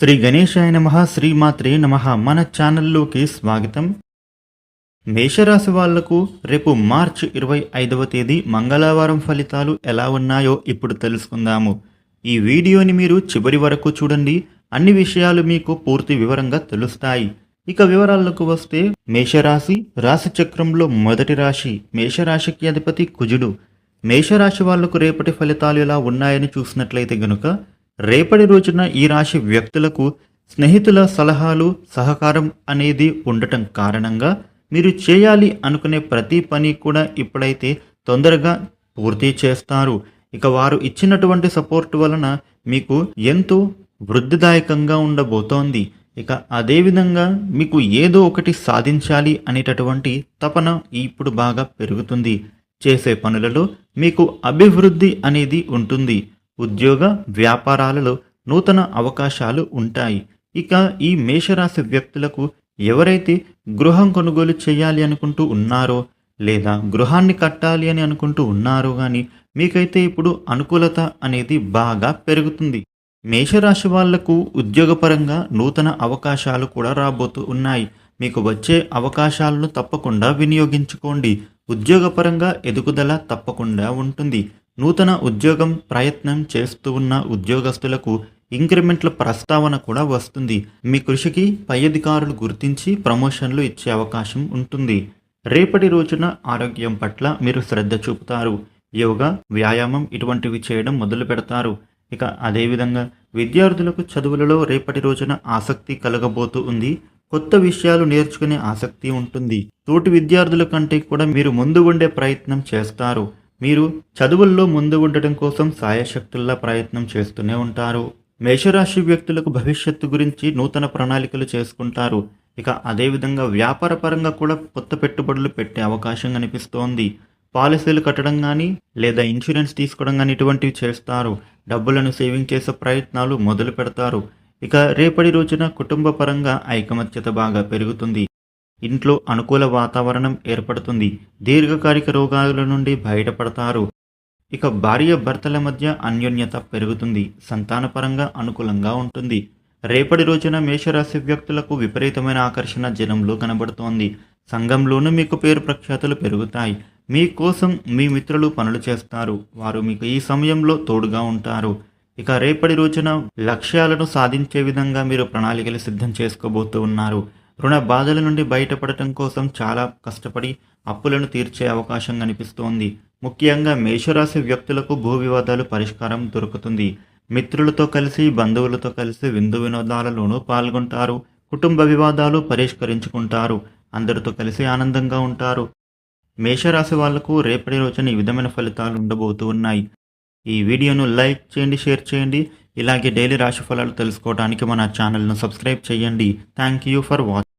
శ్రీ గణేశాయ నమ శ్రీమాత్రే నమ మన ఛానల్లోకి స్వాగతం. మేషరాశి వాళ్ళకు రేపు మార్చ్ ఇరవై ఐదవ తేదీ మంగళవారం ఫలితాలు ఎలా ఉన్నాయో ఇప్పుడు తెలుసుకుందాము. ఈ వీడియోని మీరు చివరి వరకు చూడండి. అన్ని విషయాలు మీకు పూర్తి వివరంగా తెలుస్తాయి. ఇక వివరాలకు వస్తే మేషరాశి రాశిచక్రంలో మొదటి రాశి మేషరాశికి అధిపతి కుజుడు. మేషరాశి వాళ్ళకు రేపటి ఫలితాలు ఎలా ఉన్నాయని చూసినట్లయితే గనుక రేపటి రోజున ఈ రాశి వ్యక్తులకు స్నేహితుల సలహాలు సహకారం అనేది ఉండటం కారణంగా మీరు చేయాలి అనుకునే ప్రతి పని కూడా ఇప్పుడైతే తొందరగా పూర్తి చేస్తారు. ఇక వారు ఇచ్చినటువంటి సపోర్ట్ వలన మీకు ఎంతో వృద్ధిదాయకంగా ఉండబోతోంది. ఇక అదేవిధంగా మీకు ఏదో ఒకటి సాధించాలి అనేటటువంటి తపన ఇప్పుడు బాగా పెరుగుతుంది. చేసే పనులలో మీకు అభివృద్ధి అనేది ఉంటుంది. ఉద్యోగ వ్యాపారాలలో నూతన అవకాశాలు ఉంటాయి. ఇక ఈ మేషరాశి వ్యక్తులకు ఎవరైతే గృహం కొనుగోలు చేయాలి అనుకుంటూ ఉన్నారో లేదా గృహాన్ని కట్టాలి అని అనుకుంటూ ఉన్నారో కానీ మీకైతే ఇప్పుడు అనుకూలత అనేది బాగా పెరుగుతుంది. మేషరాశి వాళ్ళకు ఉద్యోగపరంగా నూతన అవకాశాలు కూడా రాబోతూ ఉన్నాయి. మీకు వచ్చే అవకాశాలను తప్పకుండా వినియోగించుకోండి. ఉద్యోగపరంగా ఎదుగుదల తప్పకుండా ఉంటుంది. నూతన ఉద్యోగం ప్రయత్నం చేస్తూ ఉన్న ఉద్యోగస్తులకు ఇంక్రిమెంట్ల ప్రస్తావన కూడా వస్తుంది. మీ కృషికి పై అధికారులు గుర్తించి ప్రమోషన్లు ఇచ్చే అవకాశం ఉంటుంది. రేపటి రోజున ఆరోగ్యం పట్ల మీరు శ్రద్ధ చూపుతారు. యోగా వ్యాయామం ఇటువంటివి చేయడం మొదలు పెడతారు. ఇక అదేవిధంగా విద్యార్థులకు చదువులలో రేపటి రోజున ఆసక్తి కలగబోతూ ఉంది. కొత్త విషయాలు నేర్చుకునే ఆసక్తి ఉంటుంది. తోటి విద్యార్థుల కంటే కూడా మీరు ముందు ఉండే ప్రయత్నం చేస్తారు. మీరు చదువుల్లో ముందు ఉండటం కోసం సాయశక్తుల్లా ప్రయత్నం చేస్తూనే ఉంటారు. మేషరాశి వ్యక్తులకు భవిష్యత్తు గురించి నూతన ప్రణాళికలు చేసుకుంటారు. ఇక అదేవిధంగా వ్యాపార పరంగా కూడా కొత్త పెట్టుబడులు పెట్టే అవకాశం కనిపిస్తోంది. పాలసీలు కట్టడం కానీ లేదా ఇన్సూరెన్స్ తీసుకోవడం కానీ ఇటువంటివి చేస్తారు. డబ్బులను సేవింగ్ చేసే ప్రయత్నాలు మొదలు పెడతారు. ఇక రేపటి రోజున కుటుంబ పరంగా ఐకమత్యత బాగా పెరుగుతుంది. ఇంట్లో అనుకూల వాతావరణం ఏర్పడుతుంది. దీర్ఘకాలిక రోగాల నుండి బయటపడతారు. ఇక భార్య భర్తల మధ్య అన్యోన్యత పెరుగుతుంది. సంతానపరంగా అనుకూలంగా ఉంటుంది. రేపటి రోజున మేషరాశి వ్యక్తులకు విపరీతమైన ఆకర్షణ జనంలో కనబడుతోంది. సంఘంలోనూ మీకు పేరు ప్రఖ్యాతులు పెరుగుతాయి. మీకోసం మీ మిత్రులు పనులు చేస్తారు. వారు మీకు ఈ సమయంలో తోడుగా ఉంటారు. ఇక రేపటి రోజున లక్ష్యాలను సాధించే విధంగా మీరు ప్రణాళికలు సిద్ధం చేసుకోబోతూ ఉన్నారు. రుణ బాధల నుండి బయటపడటం కోసం చాలా కష్టపడి అప్పులను తీర్చే అవకాశం కనిపిస్తోంది. ముఖ్యంగా మేషరాశి వ్యక్తులకు భూ వివాదాలు పరిష్కారం దొరుకుతుంది. మిత్రులతో కలిసి బంధువులతో కలిసి విందు వినోదాలలోనూ పాల్గొంటారు. కుటుంబ వివాదాలు పరిష్కరించుకుంటారు. అందరితో కలిసి ఆనందంగా ఉంటారు. మేషరాశి వాళ్ళకు రేపటి రోజున ఈ విధమైన ఫలితాలు ఉండబోతూ ఉన్నాయి. ఈ వీడియోను లైక్ చేయండి షేర్ చేయండి. ఇలాగే డైలీ రాశి ఫలాలు తెలుసుకోవడానికి మన ఛానల్ను సబ్స్క్రైబ్ చేయండి. Thank you for watching